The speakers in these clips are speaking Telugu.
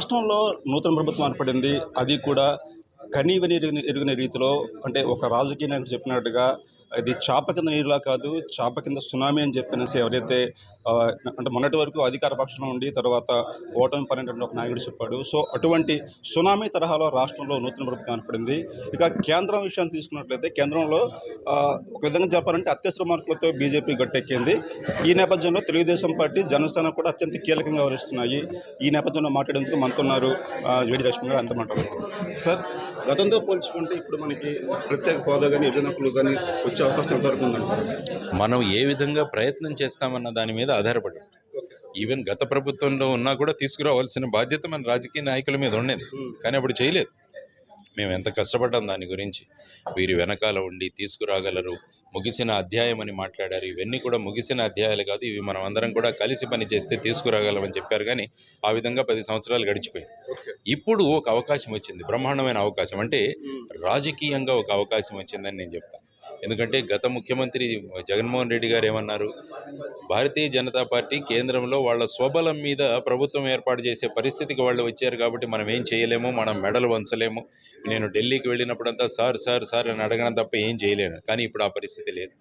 రాష్ట్రంలో నూతన ప్రభుత్వం ఏర్పడింది అది కూడా కనీవని ఎరుగని ఎరుగని రీతిలో అంటే ఒక రాజకీయ నాయకుడు చెప్పినట్టుగా ఇది చాప కింద నీరులా కాదు చాప కింద సునామీ అని చెప్పినసి ఎవరైతే అంటే మొన్నటి వరకు అధికార పక్షంలో ఉండి తర్వాత ఓటమి పడినటువంటి ఒక నాయకుడు చెప్పాడు. సో అటువంటి సునామీ తరహాలో రాష్ట్రంలో నూతన ప్రభుత్వం ఏర్పడింది ఇక కేంద్రం విషయాన్ని తీసుకున్నట్లయితే కేంద్రంలో ఒక విధంగా చెప్పాలంటే అత్యవసర మార్కులతో బీజేపీ గట్టెక్కింది. ఈ నేపథ్యంలో తెలుగుదేశం పార్టీ జనసేన కూడా అత్యంత కీలకంగా వహిస్తున్నాయి ఈ నేపథ్యంలో మాట్లాడేందుకు మనతున్నారు జేడి లక్ష్మి గారు అంత మాట్లాడారు. సార్ గతంతో పోల్చుకుంటే ఇప్పుడు మనకి ప్రత్యేక హోదా కానీ ఎజనకులు కానీ వచ్చే అవకాశం ఎంతవరకు ఉందంటారు మనం ఏ విధంగా ప్రయత్నం చేస్తామన్న దాని మీద ఆధారపడి. ఈవెన్ గత ప్రభుత్వంలో ఉన్నా కూడా తీసుకురావాల్సిన బాధ్యత మన రాజకీయ నాయకుల మీద ఉండేది. కానీ అప్పుడు చేయలేదు. మేము ఎంత కష్టపడ్డాం దాని గురించి. వీరి వెనకాల ఉండి తీసుకురాగలరు. ముగిసిన అధ్యాయం అని మాట్లాడారు. ఇవన్నీ కూడా ముగిసిన అధ్యాయాలు కాదు ఇవి మనం అందరం కూడా కలిసి పని చేస్తే తీసుకురాగలమని చెప్పారు. కానీ ఆ విధంగా పది సంవత్సరాలు గడిచిపోయాయి. ఇప్పుడు ఒక అవకాశం వచ్చింది బ్రహ్మాండమైన అవకాశం. అంటే రాజకీయంగా ఒక అవకాశం వచ్చిందని నేను చెప్తాను ఎందుకంటే గత ముఖ్యమంత్రి జగన్మోహన్ రెడ్డి గారు ఏమన్నారు? భారతీయ జనతా పార్టీ కేంద్రంలో వాళ్ళ స్వబలం మీద ప్రభుత్వం ఏర్పాటు చేసే పరిస్థితికి వాళ్ళు వచ్చారు కాబట్టి మనం ఏం చేయలేము మనం మెడలు వంచలేము. నేను ఢిల్లీకి వెళ్ళినప్పుడంతా సార్ సార్ సార్ అని అడగడం తప్ప ఏం చేయలేను. కానీ ఇప్పుడు ఆ పరిస్థితి లేదు.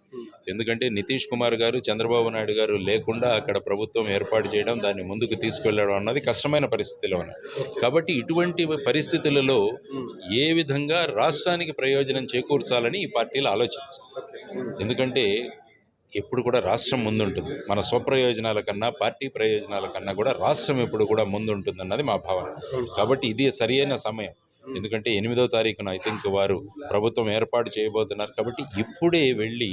ఎందుకంటే నితీష్ కుమార్ గారు చంద్రబాబు నాయుడు గారు లేకుండా అక్కడ ప్రభుత్వం ఏర్పాటు చేయడం దాన్ని ముందుకు తీసుకెళ్ళడం అన్నది కష్టమైన పరిస్థితిలో ఉన్నాయి కాబట్టి ఇటువంటి పరిస్థితులలో ఏ విధంగా రాష్ట్రానికి ప్రయోజనం చేకూర్చాలని ఈ పార్టీలు ఆలోచించాలి. ఎందుకంటే ఎప్పుడు కూడా రాష్ట్రం ముందుంటుంది. మన స్వప్రయోజనాల కన్నా పార్టీ ప్రయోజనాల కన్నా కూడా రాష్ట్రం ఎప్పుడు కూడా ముందుంటుంది అన్నది మా భావన. కాబట్టి ఇది సరియైన సమయం. ఎందుకంటే ఎనిమిదో తారీఖున ఐ థింక్ వారు ప్రభుత్వం ఏర్పాటు చేయబోతున్నారు. కాబట్టి ఇప్పుడే వెళ్ళి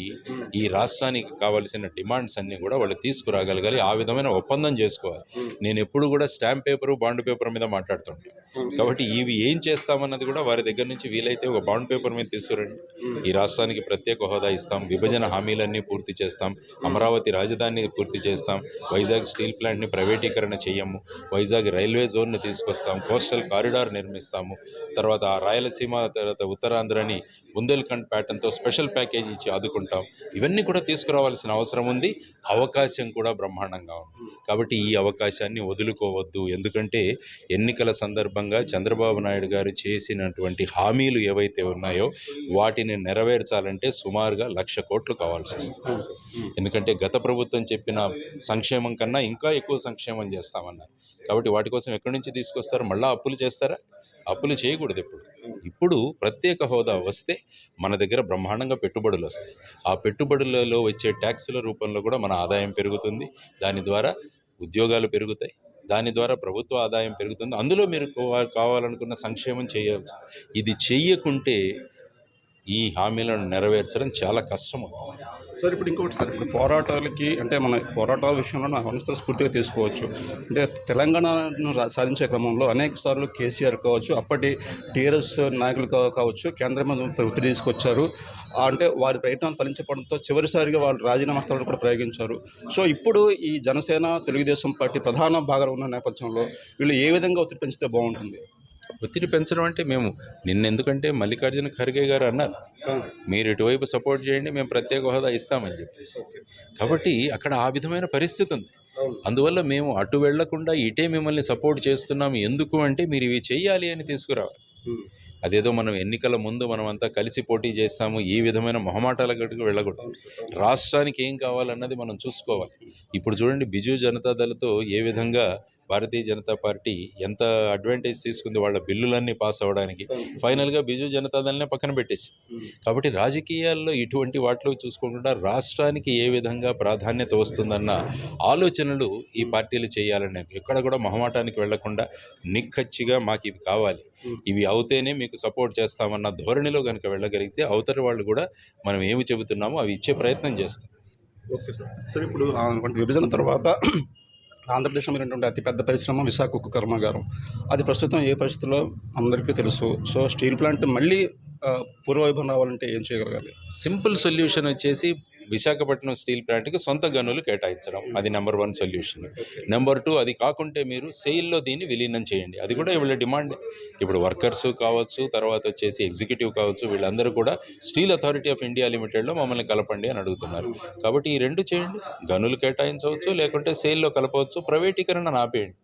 ఈ రాష్ట్రానికి కావలసిన డిమాండ్స్ అన్నీ కూడా వాళ్ళు తీసుకురాగలగాలి. ఆ విధమైన ఒప్పందం చేసుకోవాలి. నేను ఎప్పుడు కూడా స్టాంప్ పేపరు బాండ్ పేపర్ మీద మాట్లాడుతుంటాను కాబట్టి ఇవి ఏం చేస్తామన్నది కూడా వారి దగ్గర నుంచి వీలైతే ఒక బాండ్ పేపర్ మీద తీసుకురండి. ఈ రాష్ట్రానికి ప్రత్యేక హోదా ఇస్తాం విభజన హామీలన్నీ పూర్తి చేస్తాం అమరావతి రాజధాని పూర్తి చేస్తాం వైజాగ్ స్టీల్ ప్లాంట్ని ప్రైవేటీకరణ చేయము వైజాగ్ రైల్వే జోన్ని తీసుకొస్తాం కోస్టల్ కారిడార్ నిర్మిస్తాము తర్వాత ఆ రాయలసీమ తర్వాత ఉత్తరాంధ్రని బుందేల్ఖండ్ ప్యాటర్న్తో స్పెషల్ ప్యాకేజ్ ఇచ్చి ఆదుకుంటాం. ఇవన్నీ కూడా తీసుకురావాల్సిన అవసరం ఉంది. అవకాశం కూడా బ్రహ్మాండంగా ఉంది. కాబట్టి ఈ అవకాశాన్ని వదులుకోవద్దు. ఎందుకంటే ఎన్నికల సందర్భంగా చంద్రబాబు నాయుడు గారు చేసినటువంటి హామీలు ఏవైతే ఉన్నాయో వాటిని నెరవేర్చాలంటే సుమారుగా లక్ష కోట్లు కావాల్సి వస్తుంది. ఎందుకంటే గత ప్రభుత్వం చెప్పిన సంక్షేమం కన్నా ఇంకా ఎక్కువ సంక్షేమం చేస్తామన్నారు. కాబట్టి వాటి కోసం ఎక్కడి నుంచి తీసుకొస్తారు? మళ్ళీ అప్పులు చేస్తారా? అప్పులు చేయకూడదు ఇప్పుడు ఇప్పుడు ప్రత్యేక హోదా వస్తే మన దగ్గర బ్రహ్మాండంగా పెట్టుబడులు వస్తాయి. ఆ పెట్టుబడులలో వచ్చే ట్యాక్సుల రూపంలో కూడా మన ఆదాయం పెరుగుతుంది. దాని ద్వారా ఉద్యోగాలు పెరుగుతాయి. దాని ద్వారా ప్రభుత్వ ఆదాయం పెరుగుతుంది. అందులో మీరు కావాలనుకున్న సంక్షేమం చేయవచ్చు. ఇది చెయ్యకుంటే ఈ హామీలను నెరవేర్చడం చాలా కష్టం అవుతుంది సార్ ఇప్పుడు ఇంకొకటి సార్ ఇప్పుడు పోరాటాలకి అంటే మన పోరాటాల విషయంలో నా అవసరం స్ఫూర్తిగా తీసుకోవచ్చు. అంటే తెలంగాణను సాధించే క్రమంలో అనేక సార్లు కేసీఆర్ కావచ్చు అప్పటి టీఆర్ఎస్ నాయకులు కావచ్చు కేంద్రం ఒత్తిడి తీసుకొచ్చారు. అంటే వారి ప్రయత్నాలు ఫలించడంతో చివరిసారిగా వాళ్ళు రాజీనామా స్థలాలు కూడా ప్రయోగించారు. సో ఇప్పుడు ఈ జనసేన తెలుగుదేశం పార్టీ ప్రధాన భాగంలో ఉన్న నేపథ్యంలో వీళ్ళు ఏ విధంగా ఒత్తిడి పెంచితే బాగుంటుంది? ఒత్తిడి పెంచడం అంటే మేము నిన్నెందుకంటే మల్లికార్జున ఖర్గే గారు అన్నారు. మీరు ఇటువైపు సపోర్ట్ చేయండి మేము ప్రత్యేక హోదా ఇస్తామని చెప్పేసి. కాబట్టి అక్కడ ఆ విధమైన పరిస్థితి ఉంది. అందువల్ల మేము అటు వెళ్ళకుండా ఇటే మిమ్మల్ని సపోర్ట్ చేస్తున్నాం. ఎందుకు అంటే మీరు ఇవి చెయ్యాలి అని తీసుకురావాలి. అదేదో మనం ఎన్నికల ముందు మనం అంతా కలిసి పోటీ చేస్తాము ఈ విధమైన మొహమాటాల గడుకు వెళ్ళకూడదు. రాష్ట్రానికి ఏం కావాలన్నది మనం చూసుకోవాలి. ఇప్పుడు చూడండి బిజు జనతాదళతో ఏ విధంగా భారతీయ జనతా పార్టీ ఎంత అడ్వాంటేజ్ తీసుకుంది వాళ్ళ బిల్లులన్నీ పాస్ అవ్వడానికి ఫైనల్గా బిజు జనతాదళనే పక్కన పెట్టేసి కాబట్టి రాజకీయాల్లో ఇటువంటి వాటిలో చూసుకోకుండా రాష్ట్రానికి ఏ విధంగా ప్రాధాన్యత వస్తుందన్న ఆలోచనలు ఈ పార్టీలు చేయాలని ఎక్కడ కూడా మొహమాటానికి వెళ్ళకుండా నిక్కచ్చిగా మాకు ఇవి కావాలి. ఇవి అవుతేనే మీకు సపోర్ట్ చేస్తామన్న ధోరణిలో కనుక వెళ్ళగలిగితే అవతలి వాళ్ళు కూడా మనం ఏమి చెబుతున్నామో అవి ఇచ్చే ప్రయత్నం చేస్తాం. Okay sir. సార్ ఇప్పుడు విభజన తర్వాత ఆంధ్రప్రదేశ్లో ఉన్నటువంటి అతిపెద్ద పరిశ్రమ విశాఖ ఉక్కు కర్మాగారం అది ప్రస్తుతం ఏ పరిస్థితిలో అందరికీ తెలుసు. సో స్టీల్ ప్లాంట్ మళ్ళీ పూర్వవైభవం రావాలంటే ఏం చేయగలగాలి? సింపుల్ సొల్యూషన్ వచ్చేసి విశాఖపట్నం స్టీల్ ప్లాంట్కి సొంత గనులు కేటాయించడం. అది number one solution number two అది కాకుంటే మీరు సెయిల్లో దీన్ని విలీనం చేయండి. అది కూడా వీళ్ళ డిమాండ్ ఇప్పుడు వర్కర్స్ కావచ్చు తర్వాత వచ్చేసి ఎగ్జిక్యూటివ్ కావచ్చు వీళ్ళందరూ కూడా స్టీల్ అథారిటీ ఆఫ్ ఇండియా లిమిటెడ్లో మమ్మల్ని కలపండి అని అడుగుతున్నారు. కాబట్టి ఈ రెండు చేయండి. గనులు కేటాయించవచ్చు లేకుంటే సేల్లో కలపవచ్చు ప్రైవేటీకరణ ఆపేయండి.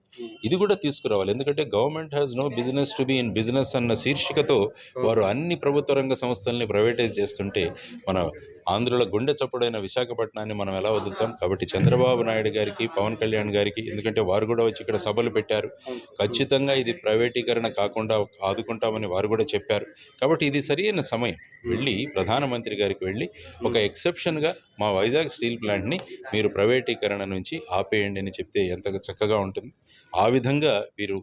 ఇది కూడా తీసుకురావాలి. ఎందుకంటే government has no business to be in business అన్న శీర్షికతో వారు అన్ని ప్రభుత్వ రంగ సంస్థల్ని ప్రైవేటైజ్ చేస్తుంటే మన ఆంధ్రుల గుండె చప్పుడైన విశాఖపట్నాన్ని మనం ఎలా వదులుతాం? కాబట్టి చంద్రబాబు నాయుడు గారికి పవన్ కళ్యాణ్ గారికి ఎందుకంటే వారు కూడా వచ్చి ఇక్కడ సభలు పెట్టారు. ఖచ్చితంగా ఇది ప్రైవేటీకరణ కాకుండా ఆదుకుంటామని వారు కూడా చెప్పారు. కాబట్టి ఇది సరైన సమయం. వెళ్ళి ప్రధానమంత్రి గారికి వెళ్ళి ఒక ఎక్సెప్షన్గా మా వైజాగ్ స్టీల్ ప్లాంట్ని మీరు ప్రైవేటీకరణ నుంచి ఆపేయండి అని చెప్తే ఎంత చక్కగా ఉంటుంది. ఆ విధంగా మీరు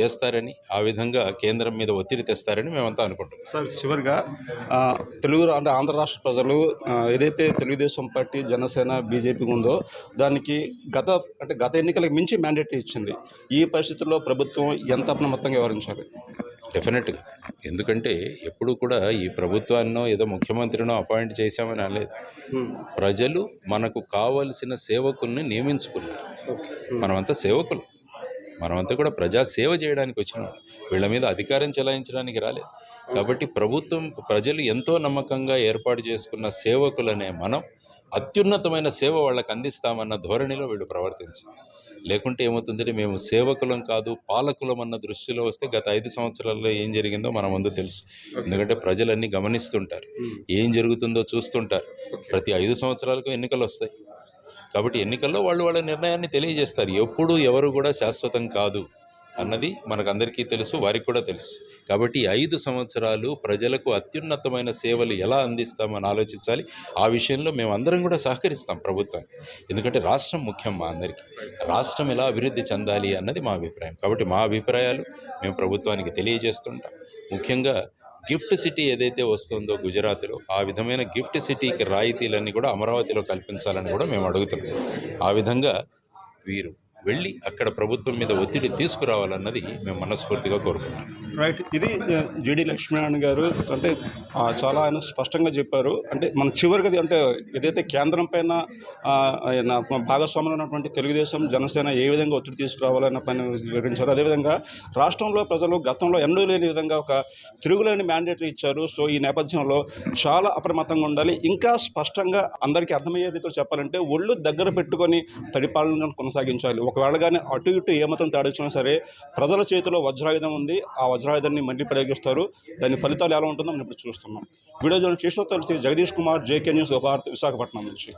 చేస్తారని ఆ విధంగా కేంద్రం మీద ఒత్తిడి తెస్తారని మేమంతా అనుకుంటున్నాం. సార్ చివరిగా తెలుగు అంటే ఆంధ్ర రాష్ట్ర ప్రజలు ఏదైతే తెలుగుదేశం పార్టీ జనసేన బీజేపీ ఉందో దానికి గత అంటే గత ఎన్నికలకు మించి మ్యాండేట్ ఇచ్చింది. ఈ పరిస్థితుల్లో ప్రభుత్వం ఎంత అప్రమత్తంగా వ్యవహరించాలి? డెఫినెట్గా. ఎందుకంటే ఎప్పుడు కూడా ఈ ప్రభుత్వాన్నో ఏదో ముఖ్యమంత్రినో అపాయింట్ చేశామని అనలేదు. ప్రజలు మనకు కావలసిన సేవకుల్ని నియమించుకున్నారు. మనమంతా సేవకులు. మనమంతా కూడా ప్రజా సేవ చేయడానికి వచ్చిన. వాళ్ళం. వీళ్ళ మీద అధికారం చెలాయించడానికి రాలేదు. కాబట్టి ప్రభుత్వం ప్రజలు ఎంతో నమ్మకంగా ఏర్పాటు చేసుకున్న సేవకులనే మనం అత్యున్నతమైన సేవ వాళ్ళకి అందిస్తామన్న ధోరణిలో వీళ్ళు ప్రవర్తించారు. లేకుంటే ఏమవుతుందంటే మేము సేవకులం కాదు పాలకులం అన్న దృష్టిలో వస్తే గత ఐదు సంవత్సరాల్లో ఏం జరిగిందో మన ముందు తెలుసు. ఎందుకంటే ప్రజలన్నీ గమనిస్తుంటారు. ఏం జరుగుతుందో చూస్తుంటారు. ప్రతి ఐదు సంవత్సరాలకు ఎన్నికలు వస్తాయి. కాబట్టి ఎన్నికల్లో వాళ్ళు వాళ్ళ నిర్ణయాన్ని తెలియజేస్తారు. ఎప్పుడు ఎవరు కూడా శాశ్వతం కాదు అన్నది మనకందరికీ తెలుసు వారికి కూడా తెలుసు. కాబట్టి ఐదు సంవత్సరాలు ప్రజలకు అత్యున్నతమైన సేవలు ఎలా అందిస్తామని ఆలోచించాలి. ఆ విషయంలో మేము అందరం కూడా సహకరిస్తాం ప్రభుత్వానికి ఎందుకంటే రాష్ట్రం ముఖ్యం మా అందరికీ. రాష్ట్రం ఎలా అభివృద్ధి చెందాలి అన్నది మా అభిప్రాయం. కాబట్టి మా అభిప్రాయాలు మేము ప్రభుత్వానికి తెలియజేస్తుంటాం. ముఖ్యంగా గిఫ్ట్ సిటీ ఏదైతే వస్తుందో గుజరాత్లో ఆ విధమైన గిఫ్ట్ సిటీకి రాయితీలన్నీ కూడా అమరావతిలో కల్పించాలని కూడా మేము అడుగుతున్నాం. ఆ విధంగా వీరు వెళ్ళి అక్కడ ప్రభుత్వం మీద ఒత్తిడి తీసుకురావాలన్నది మేము మనస్ఫూర్తిగా కోరుకుంటున్నాం. రైట్. ఇది జేడి లక్ష్మీనారాయణ గారు అంటే చాలా ఆయన స్పష్టంగా చెప్పారు. అంటే మన చివరిగా అంటే ఏదైతే కేంద్రం పైన భాగస్వాములు ఉన్నటువంటి తెలుగుదేశం జనసేన ఏ విధంగా ఒత్తిడి తీసుకురావాలన్న పని వివరించారు. అదేవిధంగా రాష్ట్రంలో ప్రజలు గతంలో ఎన్నడూ లేని విధంగా ఒక తిరుగులేని మ్యాండేట్ ఇచ్చారు. సో ఈ నేపథ్యంలో చాలా అప్రమత్తంగా ఉండాలి. ఇంకా స్పష్టంగా అందరికీ అర్థమయ్యే రీతిలో చెప్పాలంటే ఒళ్ళు దగ్గర పెట్టుకొని పరిపాలన కొనసాగించాలి. ఒకవేళ కానీ అటు ఇటు ఏమాత్రం తేడా వచ్చినా సరే ప్రజల చేతిలో వజ్రాయుధం ఉంది. ఆ వజ్రాయుధాన్ని మళ్ళీ ప్రయోగిస్తారు. దాని ఫలితాలు ఎలా ఉంటుందో మనం ఇప్పుడు చూస్తున్నాం. వీడియో జర్నలిస్ట్ శేషతో కలిసి జగదీష్ కుమార్ జేకే న్యూస్ భారత్ విశాఖపట్నం నుంచి.